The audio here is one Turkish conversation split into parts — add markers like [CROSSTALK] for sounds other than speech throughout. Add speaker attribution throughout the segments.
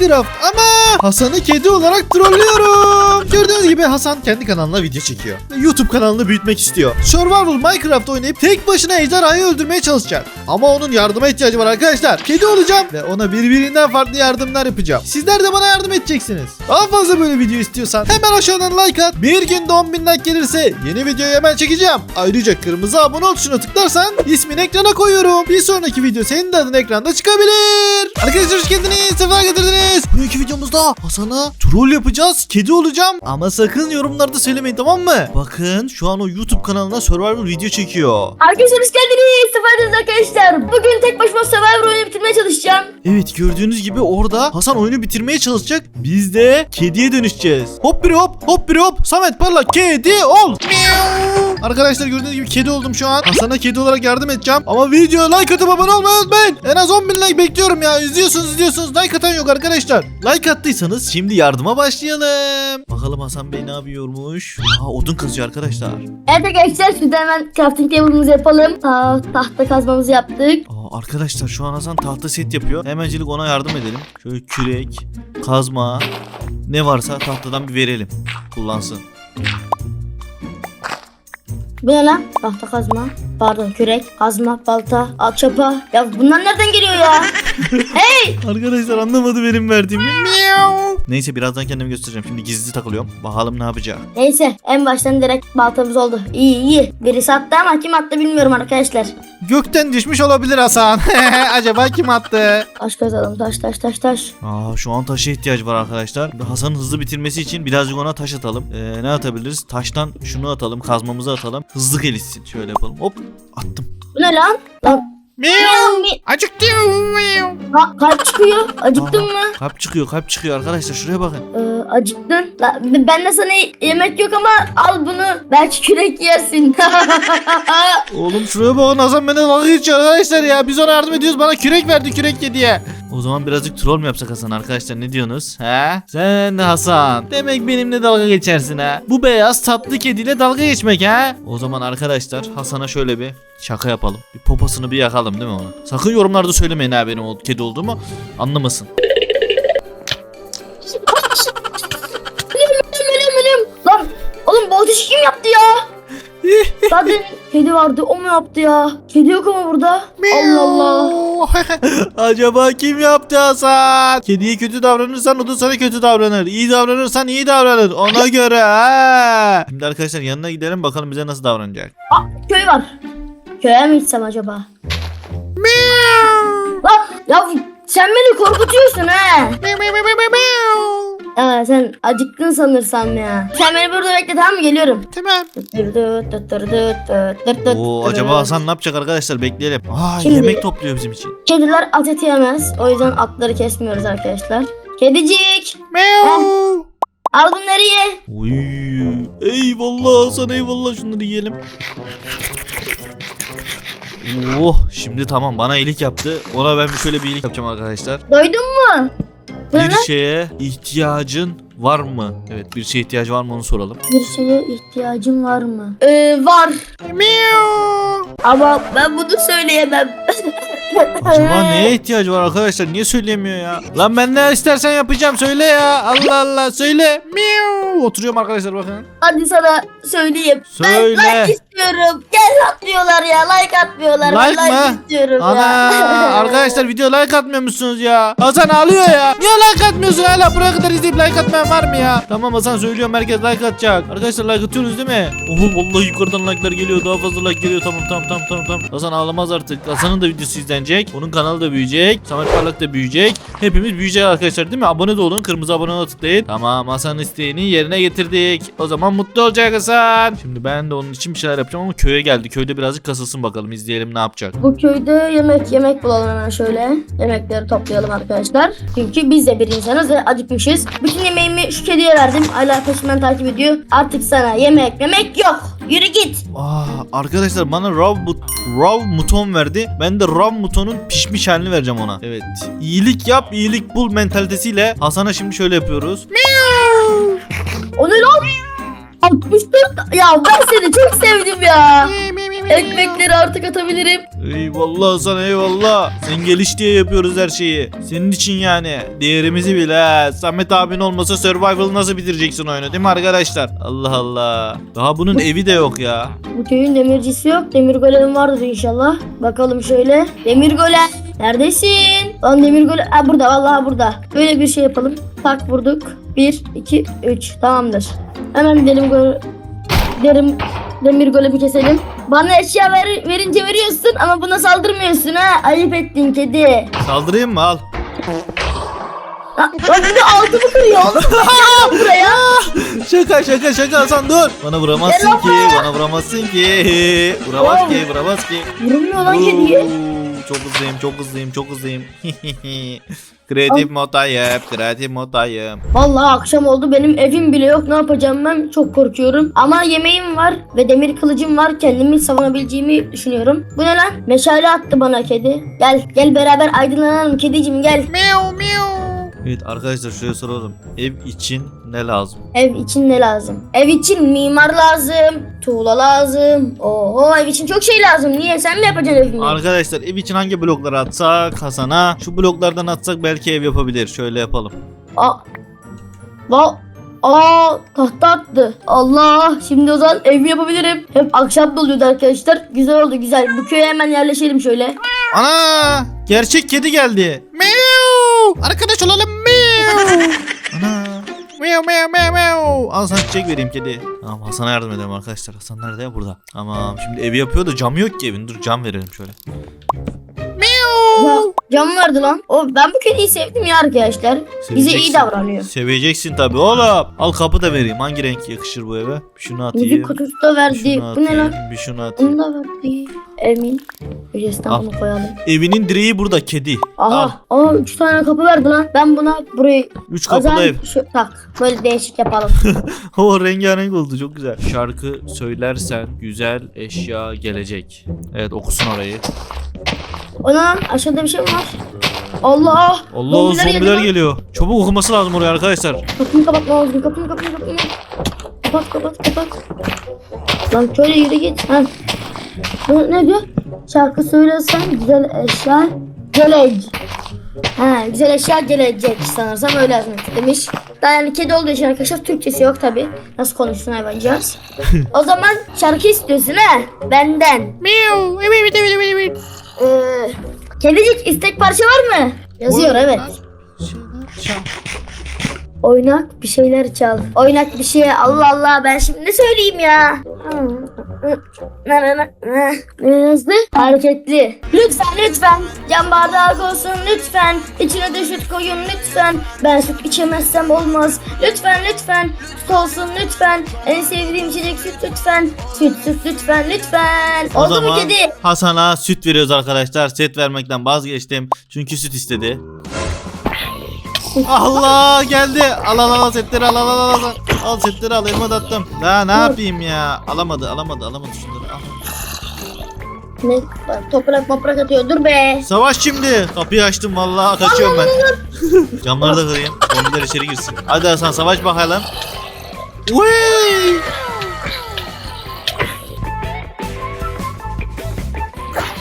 Speaker 1: Minecraft ama Hasan'ı kedi olarak trollüyorum. Gördüğünüz gibi Hasan kendi kanalına video çekiyor. YouTube kanalını büyütmek istiyor. Survival Minecraft oynayıp tek başına ejderhayı öldürmeye çalışacak. Ama onun yardıma ihtiyacı var arkadaşlar. Kedi olacağım ve ona birbirinden farklı yardımlar yapacağım. Sizler de bana yardım edeceksiniz. Daha fazla böyle video istiyorsan hemen aşağıdan like at. Bir günde 10 bin like gelirse yeni videoyu hemen çekeceğim. Ayrıca kırmızı abone ol tuşuna tıklarsan ismini ekrana koyuyorum. Bir sonraki video senin de adın ekranda çıkabilir. Arkadaşlar hoş geldiniz. Sefa getirdiniz. Bugünkü videomuzda Hasan'a troll yapacağız. Kedi olacağım. Ama sakın yorumlarda söylemeyin tamam mı? Bakın şu an o YouTube kanalına survival video çekiyor.
Speaker 2: Arkadaşlar hoş geldiniz. Seferdiniz arkadaşlar. Bugün tek başıma Survivor oyunu bitirmeye çalışacağım.
Speaker 1: Evet gördüğünüz gibi orada Hasan oyunu bitirmeye çalışacak. Biz de kediye dönüşeceğiz. Hop bir hop hop bir hop. Samet parla kedi ol. Arkadaşlar gördüğünüz gibi kedi oldum şu an. Hasan'a kedi olarak yardım edeceğim. Ama videoya like atıp abone olmayı unutmayın. En az 10 bin like bekliyorum ya. İzliyorsunuz izliyorsunuz. Like atan yok arkadaşlar. Like attıysanız şimdi yardıma başlayalım. Bakalım Hasan Bey ne yapıyormuş. Aa odun kazıyor arkadaşlar.
Speaker 2: Evet arkadaşlar şimdi hemen crafting table'ımızı yapalım. Aa, tahta kazmamızı yaptık.
Speaker 1: Aa, arkadaşlar şu an Hasan tahta set yapıyor. Hemencilik ona yardım edelim. Şöyle kürek, kazma, ne varsa tahtadan bir verelim. Kullansın.
Speaker 2: Bu ne lan? Tahta kazma. Pardon kürek, kazma, balta, at çapa. Ya bunlar nereden geliyor ya? [LAUGHS] hey!
Speaker 1: Arkadaşlar anlamadı benim verdiğimi. Miau. Neyse birazdan kendimi göstereceğim. Şimdi gizli takılıyorum. Bakalım ne yapacak.
Speaker 2: Neyse en baştan direkt baltamız oldu. İyi iyi. Birisi attı ama kim attı bilmiyorum arkadaşlar.
Speaker 1: Gökten düşmüş olabilir Hasan. [LAUGHS] Acaba kim attı?
Speaker 2: Taş kazalım taş taş taş taş.
Speaker 1: Aa, şu an taşa ihtiyaç var arkadaşlar. Hasan'ın hızlı bitirmesi için birazcık ona taş atalım. Ee, ne atabiliriz? Taştan şunu atalım. Kazmamızı atalım. Hızlı gelişsin. Şöyle yapalım. Hop attım.
Speaker 2: Bu ne lan? Lan
Speaker 1: Miau.
Speaker 2: mi-
Speaker 1: Acıktım.
Speaker 2: ha, kalp çıkıyor. Acıktın mı?
Speaker 1: Kalp çıkıyor kalp çıkıyor arkadaşlar şuraya bakın.
Speaker 2: Ee, acıktın. La, ben de sana yemek yok ama al bunu. Belki kürek yersin. [LAUGHS]
Speaker 1: Oğlum şuraya bakın Hasan beni dalga geçiyor arkadaşlar ya. Biz ona yardım ediyoruz bana kürek verdi kürek ye diye. O zaman birazcık troll mü yapsak Hasan arkadaşlar ne diyorsunuz? He? Sen de Hasan. Demek benimle dalga geçersin ha. Bu beyaz tatlı kediyle dalga geçmek ha. O zaman arkadaşlar Hasan'a şöyle bir şaka yapalım. Bir poposunu bir yakalım değil mi ona? Sakın yorumlarda söylemeyin ha benim o kedi olduğumu. Anlamasın.
Speaker 2: Lan oğlum bu ateşi kim yaptı ya? [LAUGHS] Zaten kedi vardı o mu yaptı ya? Kedi yok ama burada. Allah Allah. [LAUGHS]
Speaker 1: Acaba kim yaptı Hasan? Kediye kötü davranırsan o da sana kötü davranır. İyi davranırsan iyi davranır. Ona [LAUGHS] göre ha. Şimdi arkadaşlar yanına gidelim bakalım bize nasıl davranacak.
Speaker 2: Köy var. Köye mi gitsem acaba? Lan ya sen beni korkutuyorsun ha. Aa, sen acıktın sanırsam ya. Sen beni burada bekle tamam mı? Geliyorum.
Speaker 1: Tamam. Oo, acaba Hasan ne yapacak arkadaşlar bekleyelim. Aa
Speaker 2: Şimdi-
Speaker 1: yemek topluyor bizim için.
Speaker 2: Kediler at eti yemez. O yüzden atları kesmiyoruz arkadaşlar. Kedicik. Al bunları ye.
Speaker 1: Uy, eyvallah Hasan eyvallah şunları yiyelim. Oh şimdi tamam bana iyilik yaptı. Ona ben bir şöyle bir iyilik yapacağım arkadaşlar.
Speaker 2: Doydun mu?
Speaker 1: Bir şeye ihtiyacın var mı? Evet bir şeye ihtiyacı var mı onu soralım.
Speaker 2: Bir şeye ihtiyacın var mı? Ee, var. Ama ben bunu söyleyemem. [LAUGHS]
Speaker 1: Acaba neye ihtiyacı var arkadaşlar? Niye söyleyemiyor ya? Lan ben ne istersen yapacağım söyle ya. Allah Allah söyle. Miau. Oturuyorum arkadaşlar bakın.
Speaker 2: Hadi sana söyleyeyim.
Speaker 1: Söyle.
Speaker 2: Ben like istiyorum. Gel atmıyorlar ya. Like atmıyorlar. ben
Speaker 1: Like
Speaker 2: like
Speaker 1: mı?
Speaker 2: istiyorum
Speaker 1: Ana
Speaker 2: ya. [LAUGHS]
Speaker 1: arkadaşlar video like atmıyor musunuz ya? Hasan ağlıyor ya. Niye like atmıyorsun hala buraya kadar izleyip like atmayan var mı ya? Tamam Hasan söylüyorum herkes like atacak. Arkadaşlar like atıyorsunuz değil mi? Oho vallahi yukarıdan like'lar geliyor daha fazla like geliyor tamam tamam tamam tamam tamam. Hasan ağlamaz artık. Hasan'ın da videosu izlenecek. Onun kanalı da büyüyecek. Samet Parlak da büyüyecek. Hepimiz büyüyeceğiz arkadaşlar değil mi? Abone de olun. Kırmızı abone ol tıklayın. Tamam Hasan'ın isteğini yerine getirdik. O zaman mutlu olacak Hasan. Şimdi ben de onun için bir şeyler yapacağım ama köye geldi. Köyde birazcık kasılsın bakalım izleyelim ne yapacak.
Speaker 2: Bu köyde yemek yemek bulalım hemen şöyle. Yemekleri toplayalım arkadaşlar. Çünkü biz de bir insanız ve acıkmışız. Bütün yemeğimi şu kediye verdim. Hala peşimden takip ediyor. Artık sana yemek yemek yok. Yürü git.
Speaker 1: Aa, arkadaşlar bana raw, but, raw muton verdi. Ben de raw mutonun pişmiş halini vereceğim ona. Evet. İyilik yap, iyilik bul mentalitesiyle Hasan'a şimdi şöyle yapıyoruz.
Speaker 2: O ne lan? 64 ya ben seni çok sevdim ya. Ekmekleri artık atabilirim.
Speaker 1: Eyvallah Hasan eyvallah. Sen geliş diye yapıyoruz her şeyi. Senin için yani. Değerimizi bil ha. Samet abin olmasa survival nasıl bitireceksin oyunu değil mi arkadaşlar? Allah Allah. Daha bunun evi de yok ya.
Speaker 2: Bu köyün demircisi yok. Demir golem vardır inşallah. Bakalım şöyle. Demir golem. Neredesin? Lan demir golem. Ha burada vallahi burada. Böyle bir şey yapalım. Tak vurduk. 1, 2, 3. Tamamdır. Hemen gidelim derim demir golemi keselim. Bana eşya ver, verince veriyorsun ama buna saldırmıyorsun ha. Ayıp ettin kedi.
Speaker 1: Saldırayım mı al.
Speaker 2: Ha, Lan bir de altımı kırıyor oğlum. [LAUGHS] Gel lan buraya.
Speaker 1: Şaka şaka şaka Hasan dur. Bana vuramazsın
Speaker 2: Gel
Speaker 1: ki. Bana vuramazsın ki. Vuramaz ki vuramaz ki.
Speaker 2: Vurmuyor lan kediye.
Speaker 1: Çok hızlıyım çok hızlıyım çok hızlıyım. [LAUGHS] Kreatif modayım kreatif modayım.
Speaker 2: Vallahi akşam oldu benim evim bile yok ne yapacağım ben çok korkuyorum. Ama yemeğim var ve demir kılıcım var kendimi savunabileceğimi düşünüyorum. Bu ne lan? Meşale attı bana kedi. Gel gel beraber aydınlanalım kedicim gel.
Speaker 1: Evet arkadaşlar şöyle soralım. Ev için ne lazım?
Speaker 2: Ev için ne lazım? Ev için mimar lazım. Tuğla lazım. Oho ev için çok şey lazım. Niye sen mi yapacaksın evimi?
Speaker 1: Arkadaşlar ev için hangi blokları atsak Hasan'a? Şu bloklardan atsak belki ev yapabilir. Şöyle yapalım.
Speaker 2: Aa. Va Aa tahta attı. Allah şimdi o zaman ev yapabilirim. Hep akşam doluyordu arkadaşlar. Güzel oldu güzel. Bu köye hemen yerleşelim şöyle.
Speaker 1: Ana! Gerçek kedi geldi. Meow! Arkadaş olalım meow! Ana! Meow meow meow meow! Al sana çiçek vereyim kedi. Tamam Hasan'a yardım edelim arkadaşlar. Hasan nerede ya? Burada. Tamam şimdi evi yapıyor da cam yok ki evin. Dur cam verelim şöyle.
Speaker 2: Ya, cam vardı lan. O ben bu kediyi sevdim ya arkadaşlar. Bize iyi
Speaker 1: Seveceksin.
Speaker 2: davranıyor.
Speaker 1: Seveceksin tabi oğlum. Al kapı da vereyim. Hangi renk yakışır bu eve? Bir şunu atayım.
Speaker 2: Müzik kutusu da verdi.
Speaker 1: şunu
Speaker 2: Bu ne
Speaker 1: atayım.
Speaker 2: lan?
Speaker 1: Bir şunu atayım.
Speaker 2: Bunu da verdi. Emin. Ücretten
Speaker 1: Al.
Speaker 2: bunu koyalım.
Speaker 1: Evinin direği burada kedi. Al.
Speaker 2: Aha. Aa 3 tane kapı verdi lan. Ben buna burayı
Speaker 1: Üç
Speaker 2: o
Speaker 1: kapılı
Speaker 2: zaman
Speaker 1: ev.
Speaker 2: şu tak. Böyle değişik yapalım. [LAUGHS]
Speaker 1: O rengarenk oldu çok güzel. Şarkı söylersen güzel eşya gelecek. Evet okusun orayı.
Speaker 2: Ona aşağıda bir şey mi var? Allah.
Speaker 1: Allah
Speaker 2: Zombiler geliyor.
Speaker 1: Çabuk okuması lazım oraya arkadaşlar.
Speaker 2: Kapımı kapatma lazım. Kapımı kapımı kapımı. Kapat kapat kapat. Lan şöyle yürü git. Ha. Bu ne diyor? Şarkı söylesen güzel eşya gelecek. Ha güzel eşya gelecek sanırsam öyle yazmak demiş. Daha yani kedi olduğu için arkadaşlar Türkçesi yok tabi. Nasıl konuşsun hayvancağız. [LAUGHS] o zaman şarkı istiyorsun ha? Benden. Ee, kedicik istek parça var mı? Yazıyor evet. Oynak bir şeyler çal. Oynak bir şey. Allah Allah ben şimdi ne söyleyeyim ya? Ne ne ne ne ne yazdı? Hareketli. Lütfen lütfen. Cam bardağı olsun lütfen. İçine de süt koyun lütfen. Ben süt içemezsem olmaz. Lütfen lütfen. Süt olsun lütfen. En sevdiğim içecek süt lütfen. Süt süt lütfen lütfen.
Speaker 1: O
Speaker 2: Oldu mu
Speaker 1: zaman
Speaker 2: kedi?
Speaker 1: Hasan'a süt veriyoruz arkadaşlar. Süt vermekten vazgeçtim. Çünkü süt istedi. Allah geldi. Al al al setleri al al al al. Al, setleri al de attım. Daha ne yapayım ya? Alamadı alamadı alamadı şunları. Al.
Speaker 2: Ne? Toprak toprak atıyor. Dur be.
Speaker 1: Savaş şimdi. Kapıyı açtım vallahi kaçıyorum ben. Camları da kırayım. Zombiler içeri girsin. Hadi Hasan savaş bakalım. Vay!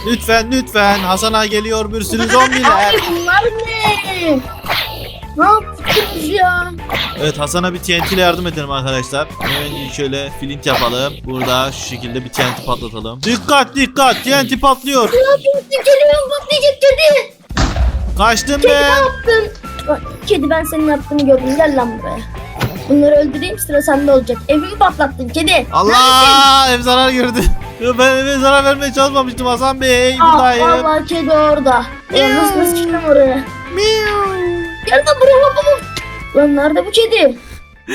Speaker 1: Lütfen lütfen Hasan'a geliyor bir sürü zombiler.
Speaker 2: Abi bunlar ne? Ne yaptınız ya?
Speaker 1: Evet Hasan'a bir TNT ile yardım edelim arkadaşlar. Önce şöyle flint yapalım. Burada şu şekilde bir TNT patlatalım. Dikkat dikkat TNT patlıyor.
Speaker 2: Ne yapıyorsun? Geliyorum patlayacak kedi.
Speaker 1: Kaçtım
Speaker 2: Kedi ne
Speaker 1: ben.
Speaker 2: yaptın? Bak, Kedi ben senin yaptığını gördüm. Gel lan buraya. Bunları öldüreyim sıra sende olacak. Evimi patlattın kedi.
Speaker 1: Allah ev zarar gördü. Ya Ben eve zarar vermeye çalışmamıştım Hasan Bey.
Speaker 2: Aa,
Speaker 1: Buradayım.
Speaker 2: vallahi kedi orada. Ya nasıl nasıl çıktım oraya?
Speaker 1: Miau.
Speaker 2: Hop hop. Lan nerede bu kedi?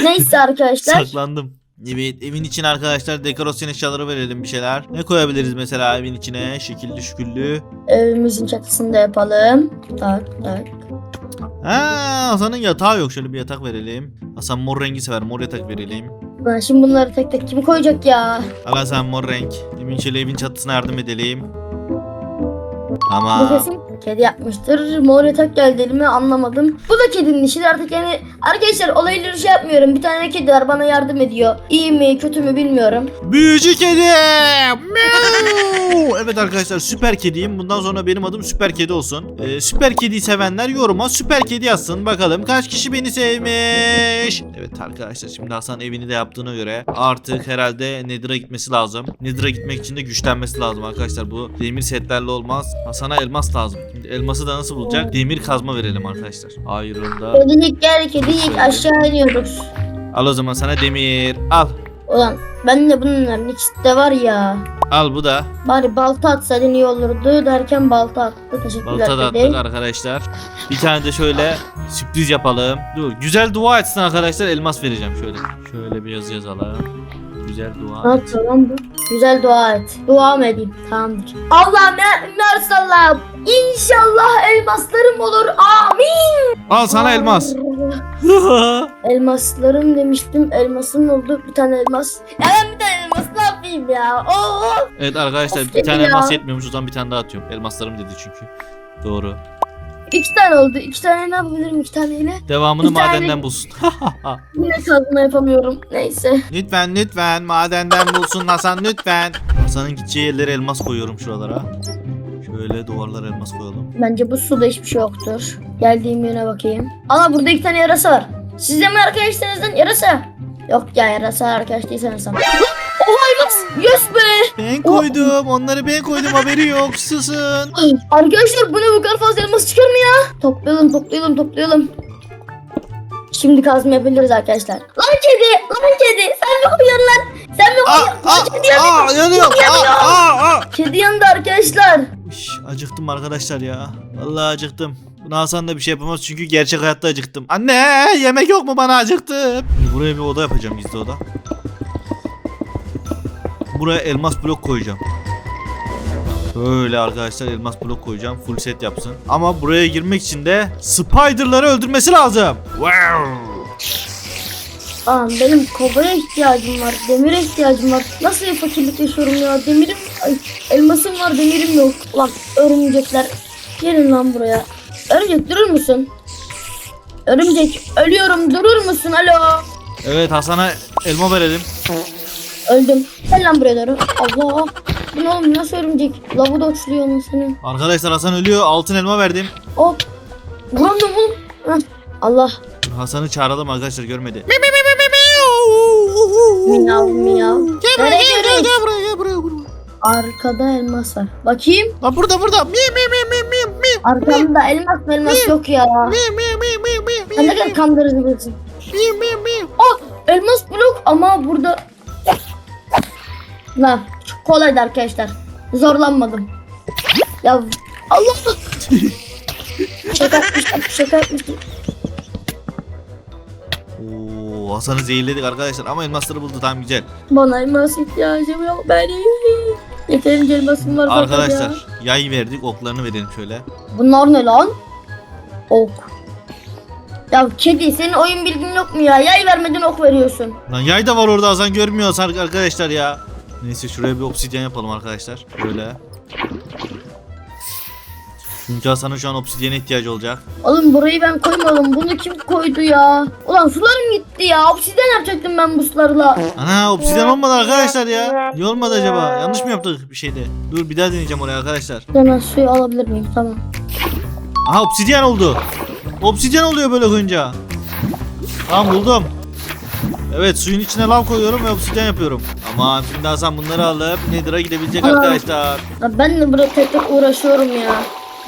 Speaker 2: Neyse arkadaşlar.
Speaker 1: Saklandım. Evet evin için arkadaşlar dekorasyon eşyaları verelim bir şeyler. Ne koyabiliriz mesela evin içine? Şekilli şüküllü.
Speaker 2: Evimizin çatısını da yapalım. Tak tak.
Speaker 1: Ha Hasan'ın yatağı yok. Şöyle bir yatak verelim. Hasan mor rengi sever. Mor yatak verelim.
Speaker 2: Lan şimdi bunları tek tek kim koyacak ya?
Speaker 1: Al Hasan mor renk. Emin şöyle evin çatısına yardım edelim.
Speaker 2: Bu
Speaker 1: Tamam.
Speaker 2: kesin Kedi yapmıştır. Mor yatak geldi elime anlamadım. Bu da kedinin işi artık yani. Arkadaşlar olayları şey yapmıyorum. Bir tane kedi var bana yardım ediyor. İyi mi kötü mü bilmiyorum.
Speaker 1: Büyücü kedi. [LAUGHS] Evet arkadaşlar süper kediyim. Bundan sonra benim adım süper kedi olsun. Ee, süper kediyi sevenler yoruma süper kedi yazsın. Bakalım kaç kişi beni sevmiş. Evet arkadaşlar şimdi Hasan evini de yaptığına göre artık herhalde Nedir'a gitmesi lazım. Nedir'a gitmek için de güçlenmesi lazım arkadaşlar. Bu demir setlerle olmaz. Hasan'a elmas lazım. Şimdi elması da nasıl bulacak? Demir kazma verelim arkadaşlar. Ayrında.
Speaker 2: Kedilik gel kedilik aşağı iniyoruz.
Speaker 1: Al o zaman sana demir. Al.
Speaker 2: Ulan ben de bunların ikisi de var ya.
Speaker 1: Al bu da.
Speaker 2: Bari balta atsaydın iyi olurdu derken balta attı. Teşekkürler
Speaker 1: Balta da
Speaker 2: kedi.
Speaker 1: attık arkadaşlar. Bir tane de şöyle sürpriz yapalım. Dur güzel dua etsin arkadaşlar elmas vereceğim şöyle. Şöyle bir yazı yazalım. Güzel dua et.
Speaker 2: lan bu? Güzel dua et. Dua mı edeyim? Tamamdır. Allah'ım ya Allah'ım. İnşallah elmaslarım olur. Amin.
Speaker 1: Al sana elmas. [LAUGHS]
Speaker 2: Elmaslarım demiştim. Elmasım oldu. Bir tane elmas. Ya ben bir tane elmas ne yapayım ya? Oo.
Speaker 1: evet arkadaşlar
Speaker 2: Of
Speaker 1: bir tane
Speaker 2: ya.
Speaker 1: elmas yetmiyormuş o zaman bir tane daha atıyorum. Elmaslarım dedi çünkü. Doğru.
Speaker 2: İki tane oldu. İki tane ne yapabilirim iki taneyle?
Speaker 1: Devamını
Speaker 2: Bir tane-
Speaker 1: madenden [LAUGHS] bulsun.
Speaker 2: Yine kazma yapamıyorum. Neyse.
Speaker 1: lütfen lütfen madenden bulsun Hasan lütfen. Hasan'ın gideceği yerlere elmas koyuyorum şuralara. Şöyle duvarlara elmas koyalım.
Speaker 2: Bence bu suda hiçbir şey yoktur. Geldiğim yöne bakayım. Ana burada iki tane yarasa var. Sizde mi arkadaşlarınızdan yarasa? Yok ya yarasa arkadaş değil sanırsam. Oha. Yes be.
Speaker 1: Ben koydum onları ben koydum haberi yok susun. [GASPS]
Speaker 2: Arkadaşlar bu ne bu kadar fazla elmas çıkar mı ya? Toplayalım toplayalım toplayalım. Şimdi kazma yapabiliriz arkadaşlar. Lan kedi! Lan kedi! Sen mi koyuyorsun lan? Sen mi koyuyorsun?
Speaker 1: aa,
Speaker 2: kedi yanıyor.
Speaker 1: aa, yanıyor. Aa, aa, aa.
Speaker 2: Kedi yandı arkadaşlar.
Speaker 1: Üş, acıktım arkadaşlar ya. Vallahi acıktım. Buna Hasan da bir şey yapamaz çünkü gerçek hayatta acıktım. Anne yemek yok mu bana acıktım. Buraya bir oda yapacağım gizli oda. Buraya elmas blok koyacağım. Böyle arkadaşlar elmas blok koyacağım. Full set yapsın. Ama buraya girmek için de spiderları öldürmesi lazım. Wow.
Speaker 2: Aa, benim kovaya ihtiyacım var. Demire ihtiyacım var. Nasıl bir fakirlik yaşıyorum ya? Demirim, ay, elmasım var demirim yok. Ulan örümcekler. Gelin lan buraya. Örümcek durur musun? Örümcek ölüyorum durur musun? Alo.
Speaker 1: Evet Hasan'a elma verelim.
Speaker 2: Öldüm. Gel lan buraya doğru. Allah. Bu ne oğlum nasıl örümcek? Lavu da uçluyor onun senin.
Speaker 1: Arkadaşlar Hasan ölüyor. Altın elma verdim.
Speaker 2: Hop. Vuramdım oğlum. Allah.
Speaker 1: Hasan'ı çağıralım arkadaşlar görmedi.
Speaker 2: Miyav miyav.
Speaker 1: Gel buraya
Speaker 2: Nereye
Speaker 1: gel, gel, gel buraya gel buraya. buraya.
Speaker 2: Arkada elmas var. Bakayım.
Speaker 1: Lan burada burada. Mi mi mi mi mi mi.
Speaker 2: Arkamda elmas elmas yok ya.
Speaker 1: Mi mi mi mi mi.
Speaker 2: Sen ne kadar kandırıcı birisin.
Speaker 1: Mi mi mi.
Speaker 2: Oh elmas blok ama burada. Lan kolaydı arkadaşlar. Zorlanmadım. Ya Allah. [LAUGHS] şaka yapmıştım şaka yapmıştım.
Speaker 1: Oo, Hasan'ı zehirledik arkadaşlar ama elmasları buldu tamam güzel.
Speaker 2: Bana elmas ihtiyacım yok benim. Yeterince elmasım var fakat ya.
Speaker 1: Arkadaşlar yay verdik oklarını verelim şöyle.
Speaker 2: Bunlar ne lan? Ok. Ya kedi senin oyun bilgin yok mu ya? Yay vermeden ok veriyorsun.
Speaker 1: Lan yay da var orada Hasan görmüyor ar- arkadaşlar ya. Neyse şuraya bir obsidyen yapalım arkadaşlar. Böyle. Çünkü Hasan'ın şu an obsidyene ihtiyacı olacak.
Speaker 2: Oğlum burayı ben koymadım. Bunu kim koydu ya? Ulan sularım gitti ya. Obsidyen yapacaktım ben bu sularla.
Speaker 1: Ana obsidyen olmadı arkadaşlar ya. Niye olmadı acaba? Yanlış mı yaptık bir şeyde? Dur bir daha deneyeceğim oraya arkadaşlar.
Speaker 2: Hemen suyu alabilir miyim? Tamam.
Speaker 1: Aha obsidyen oldu. Obsidyen oluyor böyle koyunca. Tamam buldum. Evet suyun içine lav koyuyorum ve obsidyen yapıyorum. Tamam şimdi Hasan bunları alıp Nether'a gidebilecek
Speaker 2: Aa.
Speaker 1: arkadaşlar.
Speaker 2: Ya ben de burada tek tek uğraşıyorum ya.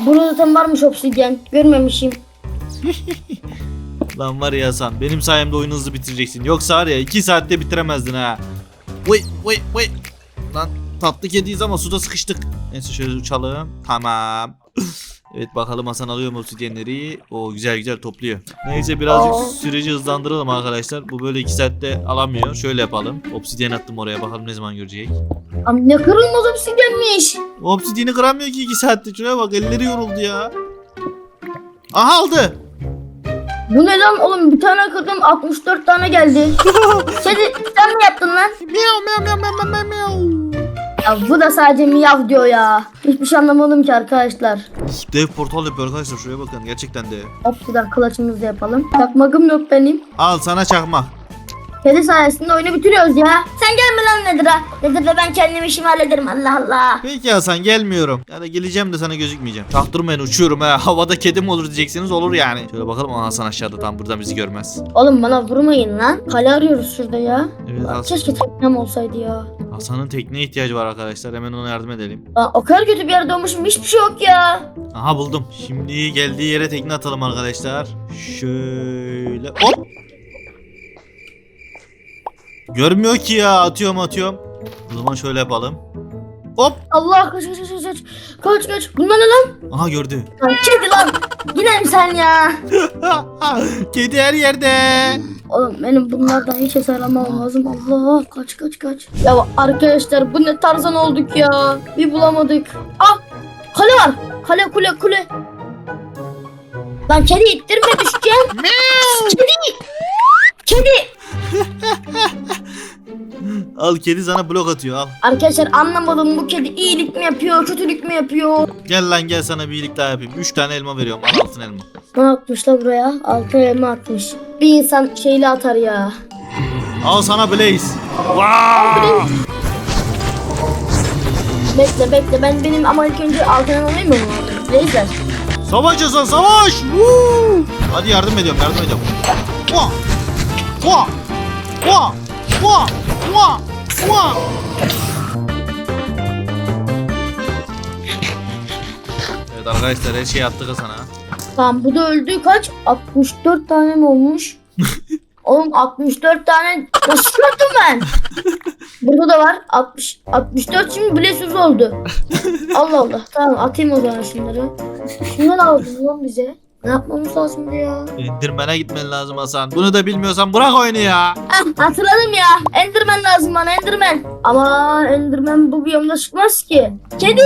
Speaker 2: Burada zaten varmış obsidyen. Görmemişim. [LAUGHS]
Speaker 1: Lan var ya Hasan benim sayemde oyunu hızlı bitireceksin. Yoksa var ya 2 saatte bitiremezdin ha. Vıy vıy vıy. Lan tatlı kediyiz ama suda sıkıştık. Neyse şöyle uçalım. Tamam. Evet bakalım Hasan alıyor mu obsidyenleri. O güzel güzel topluyor. Neyse birazcık
Speaker 2: Aa.
Speaker 1: süreci hızlandıralım arkadaşlar. Bu böyle 2 saatte alamıyor. Şöyle yapalım. Obsidyen attım oraya bakalım ne zaman görecek.
Speaker 2: Ama ne kırılmaz obsidyenmiş.
Speaker 1: Obsidyeni kıramıyor ki 2 saatte. Şuraya bak elleri yoruldu ya. Aha aldı.
Speaker 2: Bu ne lan oğlum bir tane kırdım 64 tane geldi. Kedi [LAUGHS] sen mi yaptın lan?
Speaker 1: Miau miau miau miau miau miau.
Speaker 2: Ya bu da sadece miyav diyor ya. Hiçbir şey anlamadım ki arkadaşlar.
Speaker 1: Uf, dev portal yapıyor arkadaşlar şuraya bakın gerçekten de.
Speaker 2: Hop bir dakika kılıçımızı yapalım. Takmagım yok benim.
Speaker 1: Al sana çakma.
Speaker 2: Kedi sayesinde oyunu bitiriyoruz ya. Sen gelme lan Nedir'a. Nedir'le ben kendim işimi hallederim Allah Allah.
Speaker 1: Peki Hasan gelmiyorum. Ya da geleceğim de sana gözükmeyeceğim. Çaktırmayın uçuyorum ha. [LAUGHS] Havada kedi mi olur diyeceksiniz olur yani. Şöyle bakalım Aa, Hasan aşağıda tam buradan bizi görmez.
Speaker 2: Oğlum bana vurmayın lan. Kale arıyoruz şurada ya.
Speaker 1: Evet Hasan.
Speaker 2: Keşke teknem olsaydı ya.
Speaker 1: Hasan'ın tekneye ihtiyacı var arkadaşlar. Hemen ona yardım edelim.
Speaker 2: Lan o kadar kötü bir yerde olmuşum hiçbir şey yok ya.
Speaker 1: Aha buldum. Şimdi geldiği yere tekne atalım arkadaşlar. Şöyle hop. Görmüyor ki ya atıyorum atıyorum. O zaman şöyle yapalım. Hop.
Speaker 2: Allah kaç kaç kaç kaç. Kaç kaç. Bunlar ne lan?
Speaker 1: Aha gördü.
Speaker 2: Lan kedi lan. Yine mi sen ya? [LAUGHS]
Speaker 1: Kedi her yerde.
Speaker 2: Oğlum benim bunlardan hiç eser almam lazım. Allah kaç kaç kaç. Ya arkadaşlar bu ne tarzan olduk ya. Bir bulamadık. Ah kale var. Kale kule kule. Lan kedi ittirme düşeceğim. kedi. Kedi. [LAUGHS]
Speaker 1: Al kedi sana blok atıyor al.
Speaker 2: Arkadaşlar anlamadım bu kedi iyilik mi yapıyor kötülük mü yapıyor?
Speaker 1: Gel lan gel sana bir iyilik daha yapayım. 3 tane elma veriyorum. Al altın elma.
Speaker 2: Ne atmış la buraya? Altın elma atmış. Bir insan şeyle atar ya.
Speaker 1: Al sana Blaze. Vaa!
Speaker 2: Bekle bekle ben benim ama ilk önce altın elma alayım mı? Neyse.
Speaker 1: Savaş Hasan savaş. Woo! Hadi yardım ediyorum yardım ediyorum. Vaa! Vaa! Vaa! Vaa! Vaa! Vaa! Evet arkadaşlar her şeyi attık Hasan'a.
Speaker 2: Tamam bu da öldü kaç? 64 tane mi olmuş? [LAUGHS] Oğlum 64 tane nasıl çıkarttım ben? Burada da var 60 64 şimdi Blessings oldu. [LAUGHS] Allah Allah. Tamam atayım o zaman şunları. Şunları aldın lan bize. Ne yapmamız lazım ya?
Speaker 1: Endirmen'e gitmen lazım Hasan. Bunu da bilmiyorsan bırak oyunu ya.
Speaker 2: Ah hatırladım ya. Enderman lazım bana Enderman. Ama Enderman bu biyomda çıkmaz ki. Kedi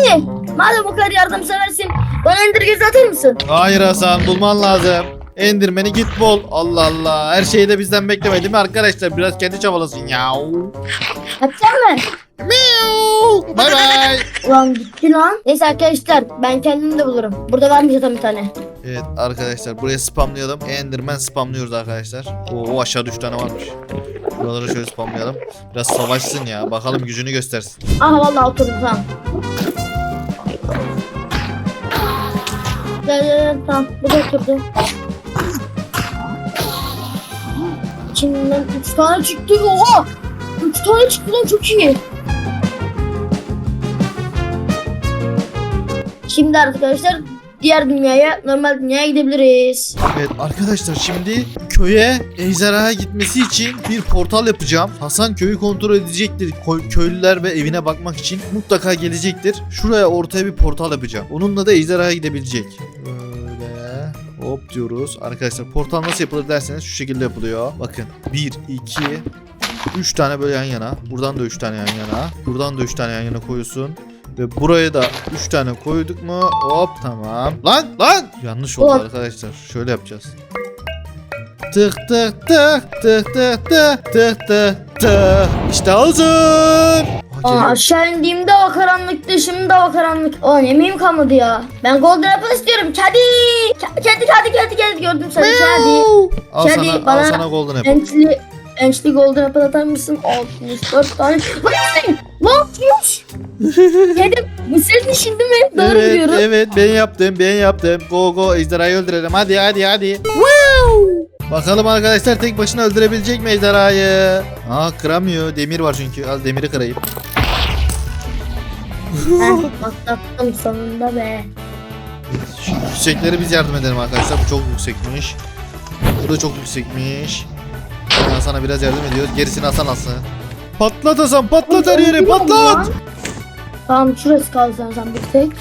Speaker 2: madem o kadar yardımseversin bana Ender gözü atır mısın?
Speaker 1: Hayır Hasan bulman lazım. Endirmen'i git bol. Allah Allah. Her şeyi de bizden bekleme değil mi arkadaşlar? Biraz kendi çabalasın ya.
Speaker 2: Atacak mı?
Speaker 1: Bay bay. [LAUGHS]
Speaker 2: Ulan gitti lan. Neyse arkadaşlar ben kendim de bulurum. Burada var mı zaten bir tane?
Speaker 1: Evet arkadaşlar buraya spamlayalım. Enderman spamlıyoruz arkadaşlar. Oo aşağıda 3 tane varmış. Buraları şöyle spamlayalım. Biraz savaşsın ya. Bakalım gücünü göstersin.
Speaker 2: Aha vallahi oturdu tamam. Gel gel gel tamam bu da oturdu. İçinden 3 tane çıktı oha. 3 tane çıktı lan çok iyi. Şimdi arkadaşlar diğer dünyaya normal dünyaya gidebiliriz.
Speaker 1: Evet arkadaşlar şimdi köye ejderhaya gitmesi için bir portal yapacağım. Hasan köyü kontrol edecektir. Ko- köylüler ve evine bakmak için mutlaka gelecektir. Şuraya ortaya bir portal yapacağım. Onunla da ejderhaya gidebilecek. Böyle hop diyoruz. Arkadaşlar portal nasıl yapılır derseniz şu şekilde yapılıyor. Bakın 1, 2, 3 tane böyle yan yana. Buradan da 3 tane yan yana. Buradan da 3 tane yan yana koyuyorsun. Ve buraya da 3 tane koyduk mu? Hop tamam. Lan lan! Yanlış oldu
Speaker 2: Ulan.
Speaker 1: arkadaşlar. Şöyle yapacağız. Tık tık tık tık tık tık tık tık tık. İşte hazır.
Speaker 2: Aa,
Speaker 1: Aa,
Speaker 2: aşağı indiğimde hava karanlıktı şimdi de hava karanlık. Ulan yemeğim kalmadı ya. Ben golden apple istiyorum. Kedi. Ke- Kedi kedi kedi kedi gördüm seni kedi.
Speaker 1: al
Speaker 2: Kedi,
Speaker 1: sana, al
Speaker 2: bana-
Speaker 1: sana golden apple.
Speaker 2: Ençli, ençli golden apple atar mısın? 64 tane. Lan ne? Ne [LAUGHS] Kedi bu senin işin değil mi? Doğru
Speaker 1: evet,
Speaker 2: biliyorum.
Speaker 1: evet ben yaptım ben yaptım. Go go ejderhayı öldürelim hadi hadi hadi. Bakalım arkadaşlar tek başına öldürebilecek mi ejderhayı? Aa kıramıyor demir var çünkü al demiri kırayım.
Speaker 2: Heh, atlattım sonunda be.
Speaker 1: Şu yüksekleri biz yardım edelim arkadaşlar. Bu çok yüksekmiş. Bu da çok yüksekmiş. Ben Hasan'a biraz yardım ediyoruz. Gerisini Hasan alsın. Patlat Hasan patlat her yeri patlat.
Speaker 2: Tamam şurası kaldı sen bir tek.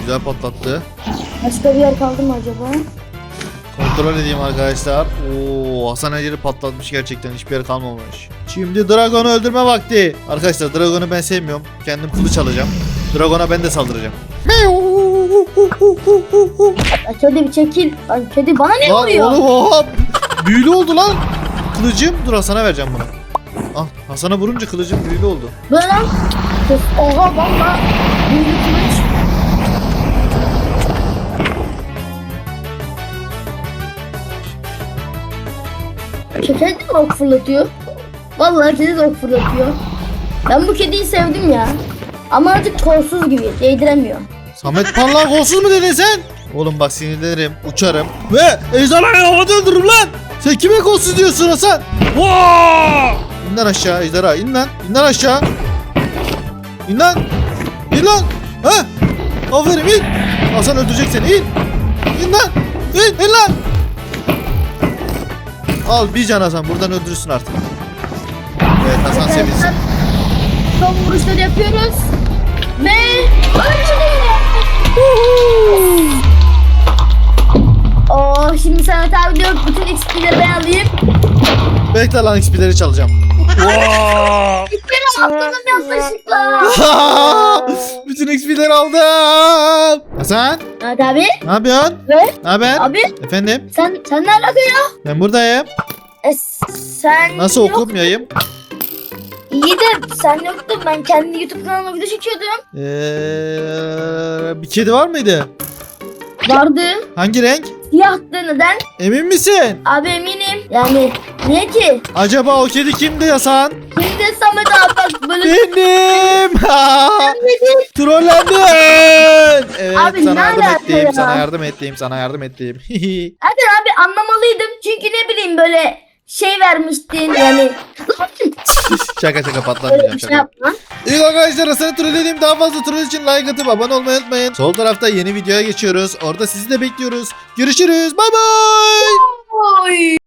Speaker 1: Güzel patlattı.
Speaker 2: Başka bir yer kaldı mı acaba?
Speaker 1: Kontrol edeyim arkadaşlar. Oo, Hasan her yeri patlatmış gerçekten. Hiçbir yer kalmamış. Şimdi Dragon'u öldürme vakti. Arkadaşlar Dragon'u ben sevmiyorum. Kendim kılıç alacağım. Dragon'a ben de saldıracağım.
Speaker 2: Ya kedi bir çekil. Lan kedi bana ne
Speaker 1: Lan
Speaker 2: vuruyor?
Speaker 1: oğlum hop. Büyülü oldu lan. Kılıcım. Dur Hasan'a vereceğim bunu. Ah Hasan'a vurunca kılıcım büyülü oldu.
Speaker 2: Lan? Kız, Oha valla. Büyülü kılıç. Kedi de ok fırlatıyor. Vallahi kedi de ok fırlatıyor. Ben bu kediyi sevdim ya. Ama azıcık kolsuz gibi. Değdiremiyor.
Speaker 1: Samet parlak kolsuz mu dedin sen? Oğlum bak sinirlenirim, uçarım. Ve ejderhayı havada öldürürüm lan. Sen kime kolsuz diyorsun Hasan? Vaa! İn lan aşağı ejderha, in lan. İn lan aşağı. İn lan. İn lan. Ha? Aferin in. Hasan öldürecek seni, in. İn lan. İn, in lan. Al bir can Hasan, buradan öldürürsün artık. Evet Hasan sevinsin.
Speaker 2: Son vuruşları yapıyoruz. Ve... Oo, şimdi Samet abi diyor bütün XP'leri ben alayım.
Speaker 1: Bekle lan XP'leri çalacağım. Vaa!
Speaker 2: Ben atladım yanlışlıkla. [LAUGHS]
Speaker 1: Bütün XP'leri aldım. Hasan
Speaker 2: Samet abi
Speaker 1: ne yapıyorsun?
Speaker 2: ve
Speaker 1: Ne haber?
Speaker 2: abi
Speaker 1: Efendim?
Speaker 2: sen sen ne alaka ya?
Speaker 1: Ben buradayım.
Speaker 2: E, sen
Speaker 1: Nasıl
Speaker 2: yok-
Speaker 1: okunmayayım?
Speaker 2: İyi de sen yoktun ben kendi YouTube kanalıma video çekiyordum.
Speaker 1: Ee, bir kedi var mıydı?
Speaker 2: Vardı.
Speaker 1: Hangi renk?
Speaker 2: Siyahtı neden?
Speaker 1: Emin misin?
Speaker 2: Abi eminim. Yani niye ki?
Speaker 1: Acaba o kedi kimdi Hasan?
Speaker 2: Şimdi Samet abi bak böyle
Speaker 1: Benim. [LAUGHS] [LAUGHS] Trollendin. Evet
Speaker 2: Abi
Speaker 1: sana yardım
Speaker 2: alaka ya?
Speaker 1: sana yardım ettiğim, sana yardım ettiğim. [LAUGHS]
Speaker 2: Zaten abi anlamalıydım. Çünkü ne bileyim böyle şey vermiştin yani.
Speaker 1: şaka şaka
Speaker 2: Böyle
Speaker 1: patlatmayacağım
Speaker 2: bir şey
Speaker 1: şaka.
Speaker 2: yapma.
Speaker 1: İyi arkadaşlar Hasan'ı trollediğim daha fazla troll için like atıp abone olmayı unutmayın. Sol tarafta yeni videoya geçiyoruz. Orada sizi de bekliyoruz. Görüşürüz. Bay bay.
Speaker 2: Oy.